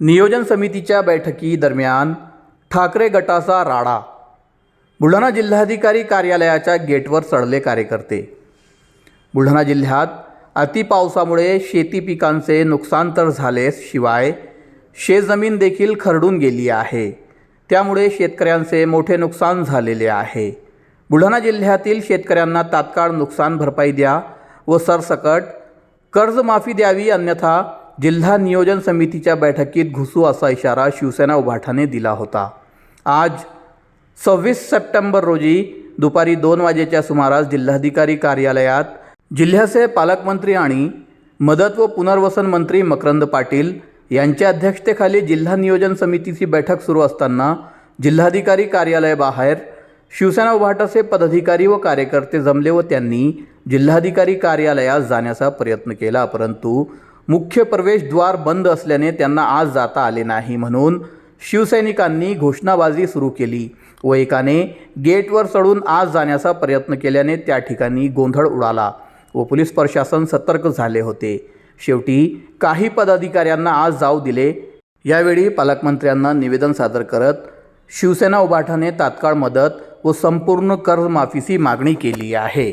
नियोजन समितीच्या बैठकीदरम्यान ठाकरे गटाचा राडा. बुलढाणा जिल्हाधिकारी कार्यालयाच्या गेटवर चढले कार्यकर्ते. बुलढाणा जिल्ह्यात अतिपावसामुळे शेती पिकांचे नुकसान तर झालेच शिवाय शेतजमीन देखील खरडून गेली आहे. त्यामुळे शेतकऱ्यांचे मोठे नुकसान झालेले आहे. बुलढाणा जिल्ह्यातील शेतकऱ्यांना तात्काळ नुकसान भरपाई द्या व सरसकट कर्जमाफी द्यावी अन्यथा जिल्हा नियोजन समितीच्या बैठकीत घुसू असा इशारा शिवसेना उभाठाने दिला होता. आज सव्वीस सप्टेंबर रोजी दुपारी दोन वाजेच्या सुमारास जिल्हाधिकारी कार्यालयात जिल्ह्याचे पालकमंत्री आणि मदत व पुनर्वसन मंत्री मकरंद पाटील यांच्या अध्यक्षतेखाली जिल्हा नियोजन समितीची बैठक सुरू असताना जिल्हाधिकारी कार्यालयाबाहेर शिवसेना उभाटाचे पदाधिकारी व कार्यकर्ते जमले व त्यांनी जिल्हाधिकारी कार्यालयात जाण्याचा प्रयत्न केला परंतु मुख्य प्रवेशद्वार बंद असल्याने त्यांना आज जाता आले नाही म्हणून शिवसैनिकांनी घोषणाबाजी सुरू केली व एकाने गेटवर चढून आज जाण्याचा प्रयत्न केल्याने त्या ठिकाणी गोंधळ उडाला व पोलीस प्रशासन सतर्क झाले होते. शेवटी काही पदाधिकाऱ्यांना आज जाऊ दिले. यावेळी पालकमंत्र्यांना निवेदन सादर करत शिवसेना उभाठाने तात्काळ मदत व संपूर्ण कर्जमाफीची मागणी केली आहे.